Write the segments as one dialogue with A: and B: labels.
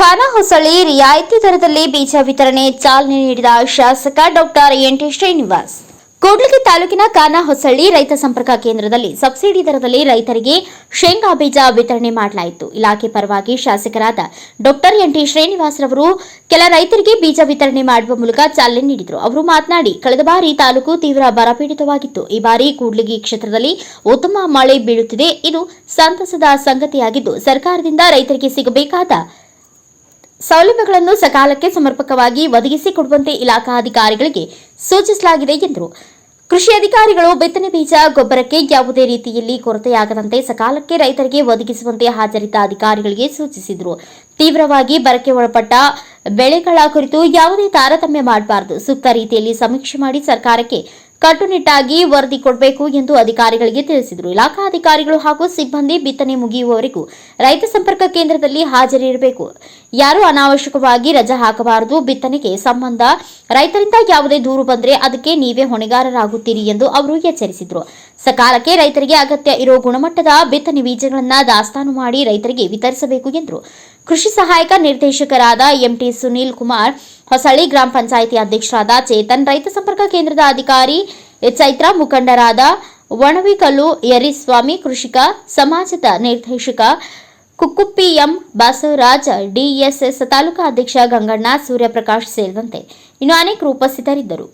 A: ಖಾನಾಹೊಸಳ್ಳಿ ರಿಯಾಯಿತಿ ದರದಲ್ಲಿ ಬೀಜ ವಿತರಣೆ ಚಾಲನೆ ನೀಡಿದ ಶಾಸಕ doctor N T Srinivas. Kudligi ತಾಲೂಕಿನ ಖಾನಾಹೊಸಳ್ಳಿ ರೈತ ಸಂಪರ್ಕ ಕೇಂದ್ರದಲ್ಲಿ ಸಬ್ಸಿಡಿ ದರದಲ್ಲಿ ರೈತರಿಗೆ ಶೇಂಗಾ ಬೀಜ ವಿತರಣೆ ಮಾಡಲಾಯಿತು. ಇಲಾಖೆ ಪರವಾಗಿ ಶಾಸಕರಾದ ಡಾಕ್ಟರ್ ಎನ್ ಟಿ ಶ್ರೀನಿವಾಸ್ ರವರು ಕೆಲ ರೈತರಿಗೆ ಬೀಜ ವಿತರಣೆ ಮಾಡುವ ಮೂಲಕ ಚಾಲನೆ ನೀಡಿದರು. ಅವರು ಮಾತನಾಡಿ, ಕಳೆದ ಬಾರಿ ತಾಲೂಕು ತೀವ್ರ ಬರಪೀಡಿತವಾಗಿತ್ತು. ಈ ಬಾರಿ ಕೂಡ್ಲಿಗಿ ಕ್ಷೇತ್ರದಲ್ಲಿ ಉತ್ತಮ ಮಳೆ ಬೀಳುತ್ತಿದೆ. ಇದು ಸಂತಸದ ಸಂಗತಿಯಾಗಿದ್ದು, ಸರ್ಕಾರದಿಂದ ರೈತರಿಗೆ ಸಿಗಬೇಕಾದ ಸೌಲಭ್ಯಗಳನ್ನು ಸಕಾಲಕ್ಕೆ ಸಮರ್ಪಕವಾಗಿ ಒದಗಿಸಿಕೊಡುವಂತೆ ಇಲಾಖಾ ಅಧಿಕಾರಿಗಳಿಗೆ ಸೂಚಿಸಲಾಗಿದೆ ಎಂದರು. ಕೃಷಿ ಅಧಿಕಾರಿಗಳು ಬಿತ್ತನೆ ಬೀಜ, ಗೊಬ್ಬರಕ್ಕೆ ಯಾವುದೇ ರೀತಿಯಲ್ಲಿ ಕೊರತೆಯಾಗದಂತೆ ಸಕಾಲಕ್ಕೆ ರೈತರಿಗೆ ಒದಗಿಸುವಂತೆ ಹಾಜರಿದ್ದ ಅಧಿಕಾರಿಗಳಿಗೆ ಸೂಚಿಸಿದರು. ತೀವ್ರವಾಗಿ ಬರಕ್ಕೆ ಒಳಪಟ್ಟ ಬೆಳೆಗಳ ಕುರಿತು ಯಾವುದೇ ತಾರತಮ್ಯ ಮಾಡಬಾರದು. ಸೂಕ್ತ ರೀತಿಯಲ್ಲಿ ಸಮೀಕ್ಷೆ ಮಾಡಿ ಸರ್ಕಾರಕ್ಕೆ ಕಟ್ಟುನಿಟ್ಟಾಗಿ ವರದಿ ಕೊಡಬೇಕು ಎಂದು ಅಧಿಕಾರಿಗಳಿಗೆ ತಿಳಿಸಿದರು. ಇಲಾಖಾ ಅಧಿಕಾರಿಗಳು ಹಾಗೂ ಸಿಬ್ಬಂದಿ ಬಿತ್ತನೆ ಮುಗಿಯುವವರೆಗೂ ರೈತ ಸಂಪರ್ಕ ಕೇಂದ್ರದಲ್ಲಿ ಹಾಜರಿರಬೇಕು. ಯಾರು ಅನಾವಶ್ಯಕವಾಗಿ ರಜಾ ಹಾಕಬಾರದು, ಬಿತ್ತನೆಗೆ ಸಂಬಂಧ ರೈತರಿಂದ ಯಾವುದೇ ದೂರು ಬಂದರೆ ಅದಕ್ಕೆ ನೀವೇ ಹೊಣೆಗಾರರಾಗುತ್ತೀರಿ ಎಂದು ಅವರು ಎಚ್ಚರಿಸಿದರು. ಸಕಾಲಕ್ಕೆ ರೈತರಿಗೆ ಅಗತ್ಯ ಇರೋ ಗುಣಮಟ್ಟದ ಬಿತ್ತನೆ ಬೀಜಗಳನ್ನು ದಾಸ್ತಾನು ಮಾಡಿ ರೈತರಿಗೆ ವಿತರಿಸಬೇಕು ಎಂದರು. ಕೃಷಿ ಸಹಾಯಕ ನಿರ್ದೇಶಕರಾದ ಎಂಟಿ ಸುನೀಲ್ ಕುಮಾರ್, ಹೊಸಳ್ಳಿ ಗ್ರಾಮ ಪಂಚಾಯಿತಿ ಅಧ್ಯಕ್ಷರಾದ ಚೇತನ್, ರೈತ ಸಂಪರ್ಕ ಕೇಂದ್ರದ ಅಧಿಕಾರಿ ಚೈತ್ರ ಮುಖಂಡರಾದ ಒಣವಿಕಲ್ಲು ಯರಿಸ್ವಾಮಿ, ಕೃಷಿಕ, ಸಮಾಜದ ನಿರ್ದೇಶಕ ಕುಕ್ಕುಪ್ಪಿ ಎಂ ಬಸವರಾಜ್, ಡಿಎಸ್ಎಸ್ ತಾಲೂಕಾ ಅಧ್ಯಕ್ಷ ಗಂಗಣ್ಣ ಸೂರ್ಯಪ್ರಕಾಶ್ ಸೇರಿದಂತೆ ಇನ್ನು ಅನೇಕರು ಉಪಸ್ಥಿತರಿದ್ದರು.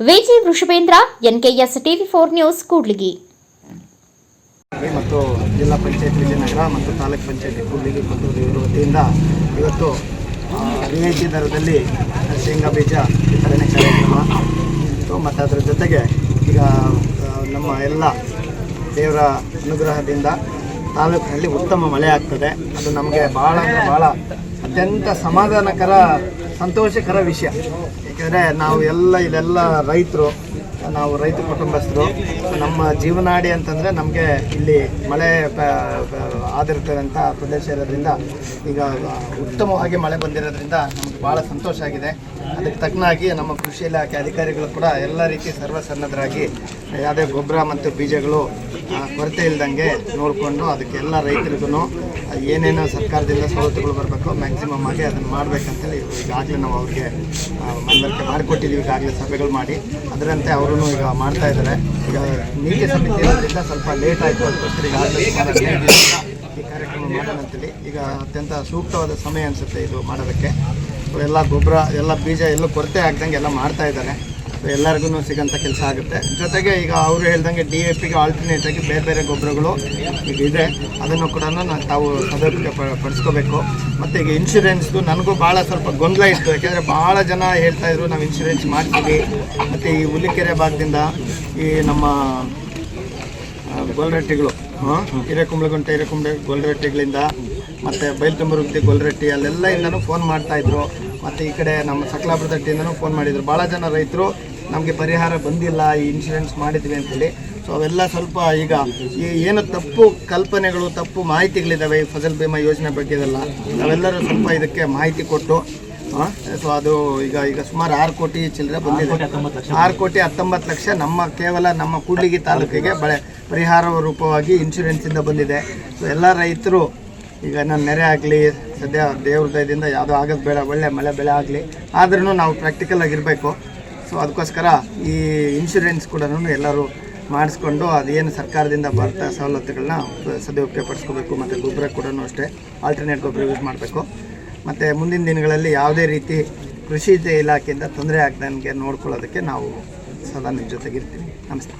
A: VG Vrishabhendra, NKS TV four news, Kudligi.
B: ಮತ್ತು ಜಿಲ್ಲಾ ಪಂಚಾಯತ್ ವಿಜಯನಗರ ಮತ್ತು ತಾಲೂಕ್ ಪಂಚಾಯತಿ ಕೂಡ್ಲಿಗಿ ಇವರ ವತಿಯಿಂದ ಇವತ್ತು ರಿಯಾಯಿತಿ ದರದಲ್ಲಿ ಶೇಂಗಾ ಬೀಜ ವಿತರಣೆ ಕಾರ್ಯಕ್ರಮ ಇತ್ತು. ಮತ್ತು ಅದರ ಜೊತೆಗೆ ಈಗ ನಮ್ಮ ಎಲ್ಲ ದೇವರ ಅನುಗ್ರಹದಿಂದ ತಾಲೂಕಿನಲ್ಲಿ ಉತ್ತಮ ಮಳೆ ಆಗ್ತದೆ. ಅದು ನಮಗೆ ಭಾಳ ಅಂದರೆ ಭಾಳ ಅತ್ಯಂತ ಸಮಾಧಾನಕರ, ಸಂತೋಷಕರ ವಿಷಯ. ಏಕೆಂದರೆ ನಾವು ಎಲ್ಲ ಇದೆಲ್ಲ ರೈತರು ನಾವು ರೈತ ಕುಟುಂಬಸ್ಥರು, ನಮ್ಮ ಜೀವನಾಡಿ ಅಂತಂದರೆ ನಮಗೆ ಇಲ್ಲಿ ಮಳೆ ಆಧರಿತದಂಥ ಪ್ರದೇಶ ಇರೋದ್ರಿಂದ ಈಗ ಉತ್ತಮವಾಗಿ ಮಳೆ ಬಂದಿರೋದ್ರಿಂದ ನಮಗೆ ಭಾಳ ಸಂತೋಷ ಆಗಿದೆ. ಅದಕ್ಕೆ ತಕ್ಕನಾಗಿ ನಮ್ಮ ಕೃಷಿ ಇಲಾಖೆ ಅಧಿಕಾರಿಗಳು ಕೂಡ ಎಲ್ಲ ರೀತಿ ಸರ್ವಸನ್ನದ್ಧರಾಗಿ ಯಾವುದೇ ಗೊಬ್ಬರ ಮತ್ತು ಬೀಜಗಳು ಕೊರತೆ ಇಲ್ದಂಗೆ ನೋಡಿಕೊಂಡು ಅದಕ್ಕೆಲ್ಲ ರೈತರಿಗೂ ಏನೇನು ಸರ್ಕಾರದಿಂದ ಸವಲತ್ತುಗಳು ಬರಬೇಕು ಮ್ಯಾಕ್ಸಿಮಮ್ ಆಗಿ ಅದನ್ನು ಮಾಡಬೇಕಂತೇಳಿ ಈಗಾಗಲೇ ನಾವು ಅವ್ರಿಗೆ ಮನವರಿಕೆ ಮಾಡಿಕೊಟ್ಟಿದ್ದೀವಿ ಈಗಾಗಲೇ ಸಭೆಗಳು ಮಾಡಿ ಅದರಂತೆ ಅವರು ಈಗ ಮಾಡ್ತಾ ಇದ್ದಾರೆ. ಈಗ ನೀತಿ ಸಮಿತಿ ಇರೋದ್ರಿಂದ ಸ್ವಲ್ಪ ಲೇಟ್ ಆಯಿತು ಅದಕ್ಕೋಸ್ಕರ ಈಗಾಗಲೇ ಈ ಕಾರ್ಯಕ್ರಮ ಮಾಡೋಣ ಅಂತೇಳಿ ಈಗ ಅತ್ಯಂತ ಸೂಕ್ತವಾದ ಸಮಯ ಅನಿಸುತ್ತೆ ಇದು ಮಾಡೋದಕ್ಕೆ. ಎಲ್ಲ ಗೊಬ್ಬರ, ಎಲ್ಲ ಬೀಜ ಎಲ್ಲೂ ಕೊರತೆ ಆಗ್ದಂಗೆ ಎಲ್ಲ ಮಾಡ್ತಾ ಇದ್ದಾರೆ. ಎಲ್ಲರಿಗೂ ಸಿಗೋಂಥ ಕೆಲಸ ಆಗುತ್ತೆ. ಜೊತೆಗೆ ಈಗ ಅವರು ಹೇಳ್ದಂಗೆ ಡಿ ಎ ಪಿಗೆ ಆಲ್ಟರ್ನೇಟ್ ಆಗಿ ಬೇರೆ ಬೇರೆ ಗೊಬ್ಬರಗಳು ಈಗ ಇದೆ. ಅದನ್ನು ಕೂಡ ತಾವು ಸದೃಪ್ತಿ ಪಡಿಸ್ಕೋಬೇಕು. ಮತ್ತು ಈಗ ಇನ್ಶೂರೆನ್ಸ್ದು ನನಗೂ ಭಾಳ ಸ್ವಲ್ಪ ಗೊಂದಲ ಇತ್ತು. ಯಾಕೆಂದರೆ ಭಾಳ ಜನ ಹೇಳ್ತಾ ಇದ್ರು, ನಾವು ಇನ್ಶೂರೆನ್ಸ್ ಮಾಡ್ತೀವಿ. ಮತ್ತು ಈ ಹುಲಿಕೆರೆ ಭಾಗದಿಂದ ಈ ನಮ್ಮ ಗೋಲ್ರಟ್ಟಿಗಳು, ಹಾಂ, ಹಿರೇಕುಂಬಳಗುಂಟೆ ಹಿರೇಕುಂಬೆ ಗೊಲ್ರಟ್ಟಿಗಳಿಂದ ಮತ್ತು ಬೈಲ್ತುಂಬರುಗ್ತಿ ಗೊಲ್ರಟ್ಟಿ ಅಲ್ಲೆಲ್ಲ ಇಂದನೂ ಫೋನ್ ಮಾಡ್ತಾಯಿದ್ರು ಮತ್ತು ಈ ಕಡೆ ನಮ್ಮ ಸಕಲಾಪುರದಟ್ಟಿಯಿಂದನೂ ಫೋನ್ ಮಾಡಿದ್ರು. ಭಾಳ ಜನ ರೈತರು ನಮಗೆ ಪರಿಹಾರ ಬಂದಿಲ್ಲ ಈ ಇನ್ಶೂರೆನ್ಸ್ ಮಾಡಿದ್ವಿ ಅಂತೇಳಿ. ಸೊ ಅವೆಲ್ಲ ಸ್ವಲ್ಪ ಈಗ ಈ ಏನು ತಪ್ಪು ಕಲ್ಪನೆಗಳು ತಪ್ಪು ಮಾಹಿತಿಗಳಿದ್ದಾವೆ ಈ ಫಸಲ್ ಬಿಮಾ ಯೋಜನೆ ಬಗ್ಗೆ ಇದೆಲ್ಲ ನಾವೆಲ್ಲರೂ ಸ್ವಲ್ಪ ಇದಕ್ಕೆ ಮಾಹಿತಿ ಕೊಟ್ಟು ಸೊ ಅದು ಈಗ ಈಗ ಸುಮಾರು ಆರು ಕೋಟಿ ಚಿಲ್ಲರೆ ಬಂದಿದೆ. ಆರು ಕೋಟಿ ಹತ್ತೊಂಬತ್ತು ಲಕ್ಷ. ನಮ್ಮ ಕೇವಲ ನಮ್ಮ ಕೂಡ್ಲಿಗಿ ತಾಲೂಕಿಗೆ ಬಳೆ ಪರಿಹಾರ ರೂಪವಾಗಿ ಇನ್ಶೂರೆನ್ಸಿಂದ ಬಂದಿದೆ. ಸೊ ಎಲ್ಲ ರೈತರು ಈಗ ನನ್ನ ನೆರೆ ಆಗಲಿ, ಸದ್ಯ ದೇವ್ರ ದಯದಿಂದ ಯಾವುದೋ ಆಗೋದು ಬೇಡ, ಒಳ್ಳೆ ಮಳೆ ಬೆಳೆ ಆಗಲಿ ಆದ್ರೂ ನಾವು ಪ್ರಾಕ್ಟಿಕಲ್ ಆಗಿರಬೇಕು. ಸೊ ಅದಕ್ಕೋಸ್ಕರ ಈ ಇನ್ಶೂರೆನ್ಸ್ ಕೂಡ ಎಲ್ಲರೂ ಮಾಡಿಸ್ಕೊಂಡು ಅದೇನು ಸರ್ಕಾರದಿಂದ ಬರ್ತಾ ಸವಲತ್ತುಗಳನ್ನ ಸದುಪಯೋಗ ಪಡಿಸ್ಕೋಬೇಕು ಮತ್ತು ಗೊಬ್ಬರ ಕೂಡ ಅಷ್ಟೇ ಆಲ್ಟರ್ನೇಟ್ ಗೊಬ್ಬರ ಯೂಸ್ ಮಾಡಬೇಕು. ಮತ್ತು ಮುಂದಿನ ದಿನಗಳಲ್ಲಿ ಯಾವುದೇ ರೀತಿ ಕೃಷಿ ಇಲಾಖೆಯಿಂದ ತೊಂದರೆ ಆಗ್ದಂಗೆ ನೋಡ್ಕೊಳ್ಳೋದಕ್ಕೆ ನಾವು ಸದಾ ನಿಮ್ಮ ಜೊತೆಗಿರ್ತೀವಿ. ನಮಸ್ತೆ.